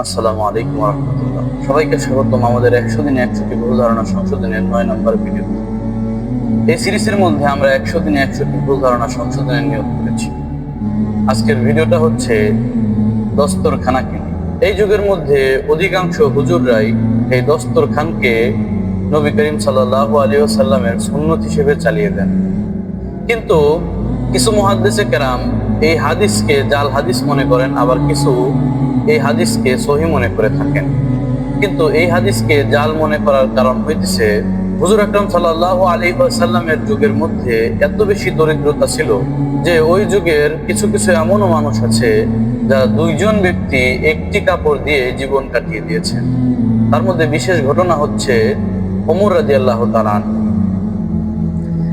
আসসালামু আলাইকুম রহমতুল্লাহ। সবাইকে স্বাগতম আমাদের একশো দিনে একশোটি ভুল ধারণা সংশোধনের নয় নম্বর ভিডিও এই সিরিজের মধ্যে আমরা একশো দিনে একশোটি ভুল ধারণা সংশোধনের নিয়োগ করেছি। আজকের ভিডিওটা হচ্ছে দস্তরখানাকে নিয়ে। এই যুগের মধ্যে অধিকাংশ হুজুররাই এই দস্তরখানকে নবী করিম সাল্লাহ আলী সাল্লামের সুন্নত হিসেবে চালিয়ে দেন। কিন্তু কিছু মহাদ্দেশে কেরাম এই হাদিসকে জাল হাদিস মনে করেন, আবার কিছু এই হাদিসকে সহি মনে করে থাকেন। কিন্তু এই হাদিসকে জাল মনে করার কারণ হইতেছে, হুজুর আকরম সাল্লাহ আলী সাল্লামের যুগের মধ্যে এত বেশি দরিদ্রতা ছিল যে ওই যুগের কিছু কিছু এমনও মানুষ আছে যারা দুইজন ব্যক্তি একটি কাপড় দিয়ে জীবন কাটিয়ে দিয়েছেন। তার মধ্যে বিশেষ ঘটনা হচ্ছে অমর রাজি আল্লাহ তালান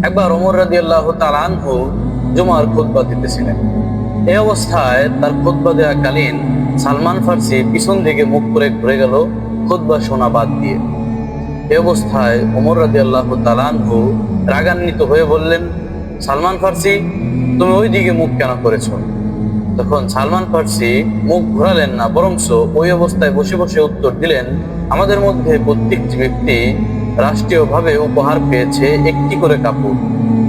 একবার অমর রাজি আল্লাহ তালানহু জুমার খুতবা দিতেছিলেন। এ অবস্থায় তার খুতবা দেওয়াকালীন সালমান ফার্সি পিছন দিকে মুখ করে ঘুরে গেল খুতবা শোনা বাদ দিয়ে। এ অবস্থায় ওমর রাজি আল্লাহ তালানহু রাগান্বিত হয়ে বললেন, সালমান ফার্সি, তুমি ওই দিকে মুখ কেন করেছ? তখন সালমান ফার্সি মুখ ঘোরালেন না বরংস ওই অবস্থায় বসে বসে উত্তর দিলেন, আমাদের মধ্যে প্রত্যেকটি ব্যক্তি রাষ্ট্রীয়ভাবে উপহার পেয়েছে একটি করে কাপড়।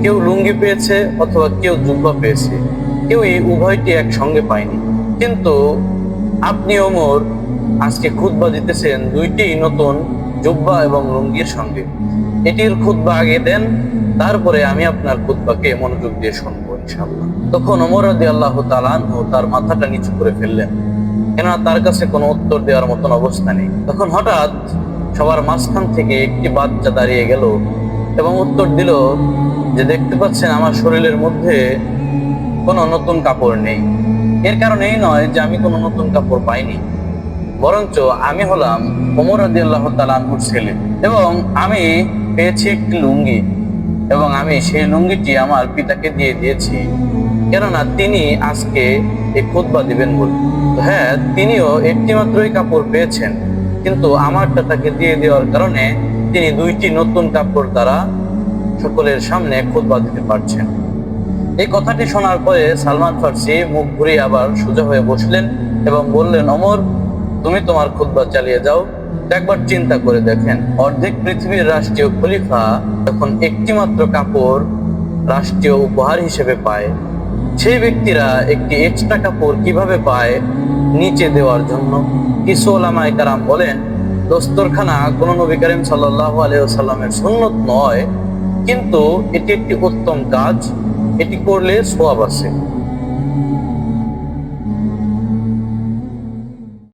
কেউ লুঙ্গি পেয়েছে অথবা কেউ জুব্বা পেয়েছে। কেউ এই উভয়টি একসঙ্গে পায়নি। কিন্তু আপনি, ওমর, আজকে খুতবা দিতেছেন দুইটি নতুন জুব্বা এবং লুঙ্গির সঙ্গে। এটির খুতবা আগে দেন, তারপরে আমি আপনার খুতবাকে মনোযোগ দিয়ে শুনব ইনশাআল্লাহ। তখন ওমর রাদি আল্লাহ তালানহু তার মাথাটা নিচু করে ফেললেন। কেননা তার কাছে কোনো উত্তর দেওয়ার মতন অবস্থা নেই। তখন হঠাৎ সবার মাঝখান থেকে একটি বাচ্চা দাঁড়িয়ে গেল এবং উত্তর দিল যে দেখতে পাচ্ছেন আমার শরীরের মধ্যে কোনো নতুন কাপড় নেই। এর কারণ এই নয় যে আমি কোনো নতুন কাপড় পাইনি। বরঞ্চ আমি হলাম ওমর রাদি আল্লাহ তালানহুর ছেলে এবং আমি পেয়েছি একটি লুঙ্গি এবং আমি সেই লুঙ্গিটি আমার পিতাকে দিয়ে দিয়েছি। কেননা তিনি আজকে এই খুতবা দিবেন বলে। হ্যাঁ তিনিও একটি মাত্রই কাপড় পেয়েছেন। কিন্তু আমারটা তাকে দিয়ে দেওয়ার কারণে তিনি দুইটি নতুন কাপড় দ্বারা সকলের সামনে খুতবা দিতে পারছেন। এই কথাটি শোনার পরে সালমান ফার্সি মুখ ঘুরিয়ে আবার সোজা হয়ে বসলেন এবং বললেন, অমর, তুমি তোমার খুতবা চালিয়ে যাও। একবার চিন্তা করে দেখেন, অর্ধেক পৃথিবীর রাষ্ট্রীয় খলিফা যখন একটি মাত্র কাপড় রাষ্ট্রীয় উপহার হিসেবে পায়, সেই ব্যক্তিরা একটি এক্সট্রা কাপড় কীভাবে পায় নিচে দেওয়ার জন্য। কিছু ওলামায় কারাম বলেন, দস্তরখানা কোনো নবী করিম সাল্লাহ আলিয়াল্লামের সুন্নত নয় কিন্তু এটি একটি উত্তম কাজ এটি করলে সোয়াব আছে।